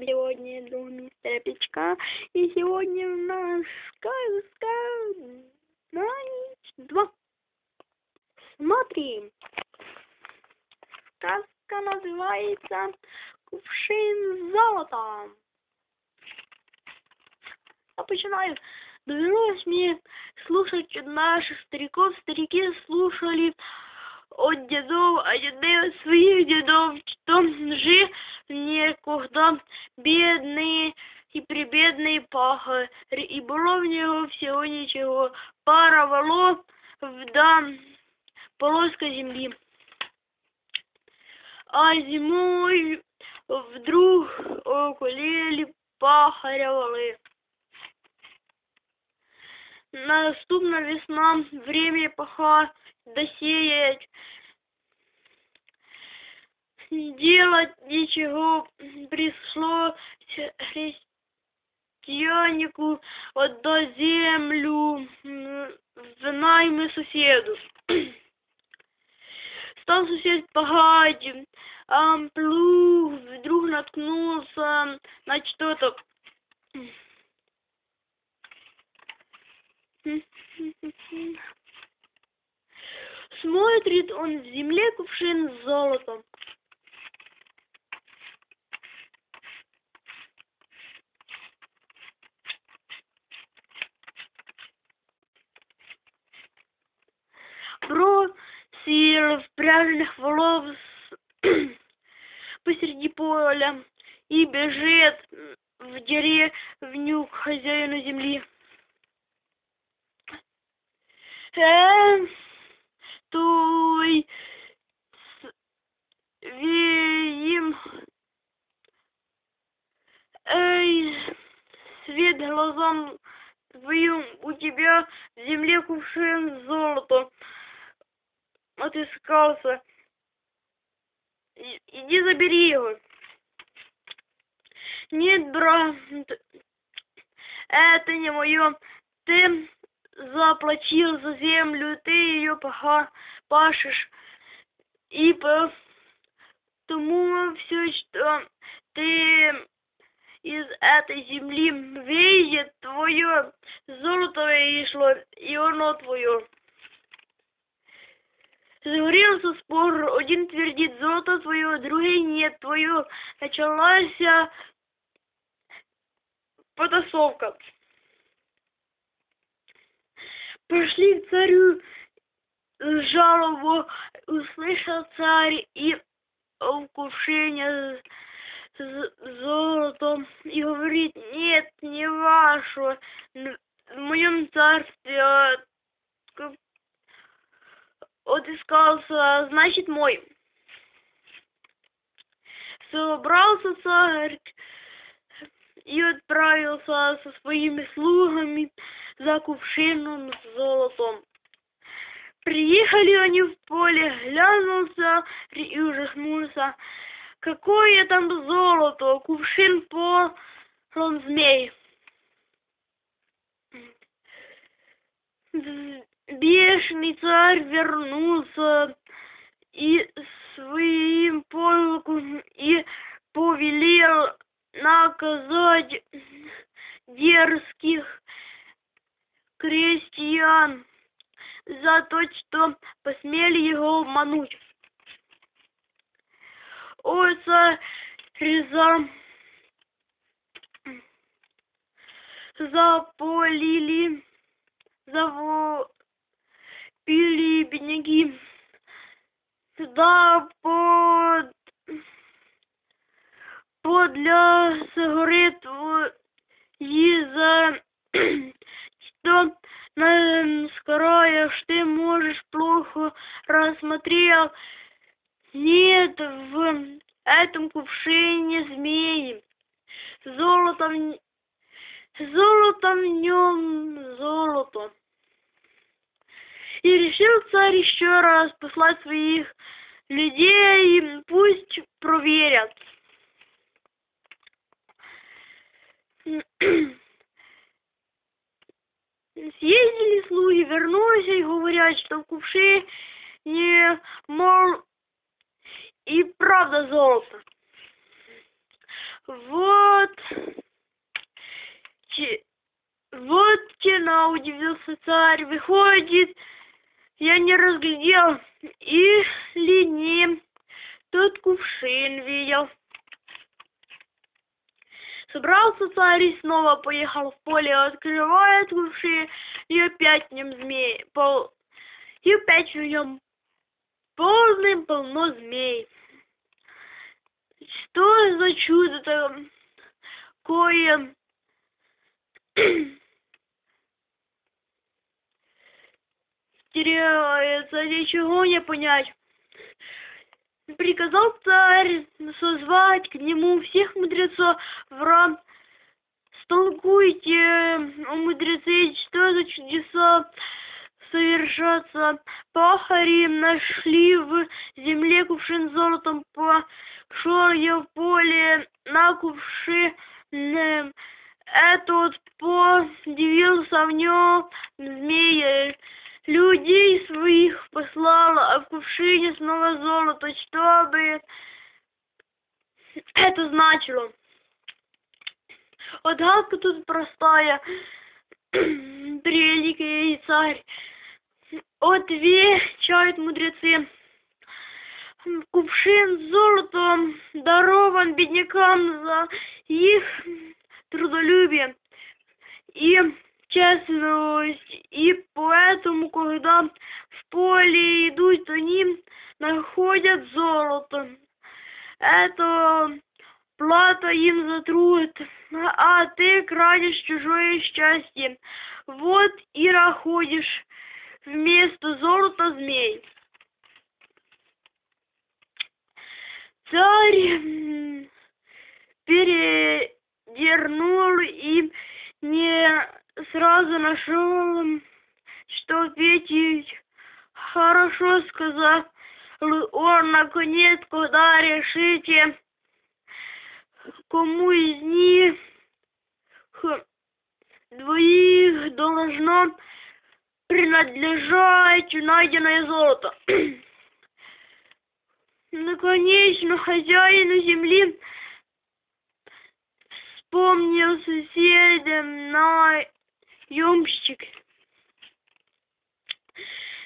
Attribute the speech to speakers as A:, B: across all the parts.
A: Сегодня друг мистера Печка. И сегодня у нас сказка на ночь два. Смотри. Сказка называется «Кувшин золота». Я начинаю. Довелось мне слушать наших стариков. Старики слушали от дедов, а деды от своих дедов, что жив некогда бедний і прибідний пахар, і було в нього всього нічого. Пара волос вда полоска земли. А зимой вдруг околели пахаря валы. Наступна весна, время паха, досеять, делать ничего пришлось христианику отдать землю в наймы соседу. Стал сосед пахать, а плуг вдруг наткнулся на что-то. Смотрит он в земле кувшин с золотом. Бросил в пряжных волос посреди поля и бежит в деревню к хозяину земли. Э, той своим эй, свет глазам твоим у тебя в земле кувшин золота отыскался. И- Иди забери его. Нет, брат, это не мое. Ты заплатил за землю, ты ее паха, пашешь. И потому все, что ты из этой земли выйдет твое золото вышло, и оно твое. Загорелся спор, один твердит золото твое, другой нет твое. Началась потасовка. Пошли к царю жалобу, услышал царь и в кувшине с з- золотом и говорит, нет, не ваше, в моем царстве а, отыскался, значит мой. Собрался царь и отправился со своими слугами за кувшином с золотом. Приехали они в поле, глянулся и ужаснулся. Какое там золото, кувшин полон змей. Бешеный царь вернулся и своим полком и повелел наказать дерзких крестьян за то, что посмели его обмануть. Ой, царь за... заполили, завопили бедняки, да под... подля сигарет и за что на скроешь ты можешь плохо рассмотрел. Нет в этом кувшине змеи. Золото в н- золото в нем золото и решил царь еще раз послать своих людей пусть проверят. Съездили слуги вернулись и говорят что в кувшине мол и правда золото. Вот вот чина удивился царь выходит я не разглядел и линии. Тот кувшин видел. Собрался царь и снова поехал в поле, открывает кувшин, и опять в нем змей, пол... и опять в нем полным полно змей. Что за чудо такое? теряется, ничего не понять. Приказал царь созвать к нему всех мудрецов в рам. Столкуйте, мудрецы, что за чудеса совершаться. Пахари нашли в земле кувшин золотом, пошел я в поле на кувшин. Этот подивился в нем змея людей своих послала, а в кувшине снова золото, чтобы это значило. Отгадка тут простая, преликий царь. Отвечают мудрецы. Кувшин с золотом дарован беднякам за их трудолюбие. И честность, и поэтому, когда в поле идут, они находят золото. Это плата им за труд, а ты крадешь чужое счастье. Вот и находишь вместо золота змей. Царь передернул и не сразу нашел, что ответить. Хорошо сказал он, наконец, когда решите, кому из них двоих должно принадлежать найденное золото. Наконечно хозяину земли вспомнил соседям на Юмщик.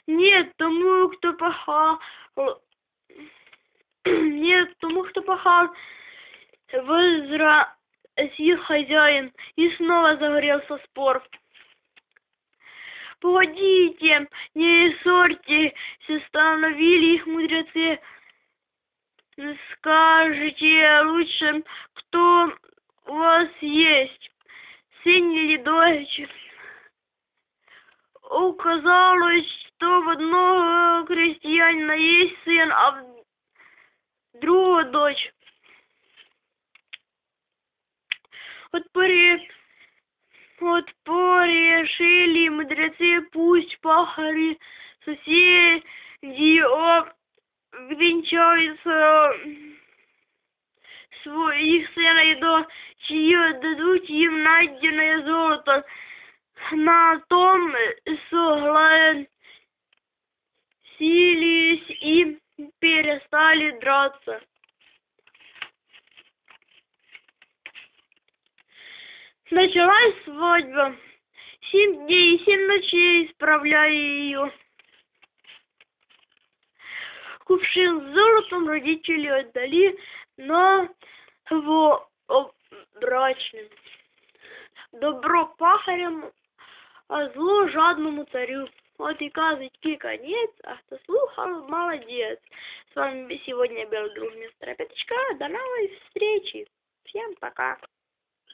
A: Нет, тому, кто пахал, нет, тому, кто пахал, возразил хозяин, и снова загорелся спор. Погодите, не ссорьтесь, остановили их мудрецы. Скажите лучше, кто у вас есть, сын или дочь? Оказалось, что в одного крестьянина есть сын, а в другого дочь. Вот пори... Вот порешили мудрецы, пусть пахари, соседи обвенчаются своих сына и дочь, дадут им найденное золото на том согласились и перестали драться. Началась свадьба. Семь дней и семь ночей исправляя ее. Кувшин с золотом родители отдали на его брачным. Добро пахарям а зло жадному царю. Вот и казочки конец, а кто слухал, молодец. С вами сегодня был друг мистер Пяточка. До новой встречи. Всем пока.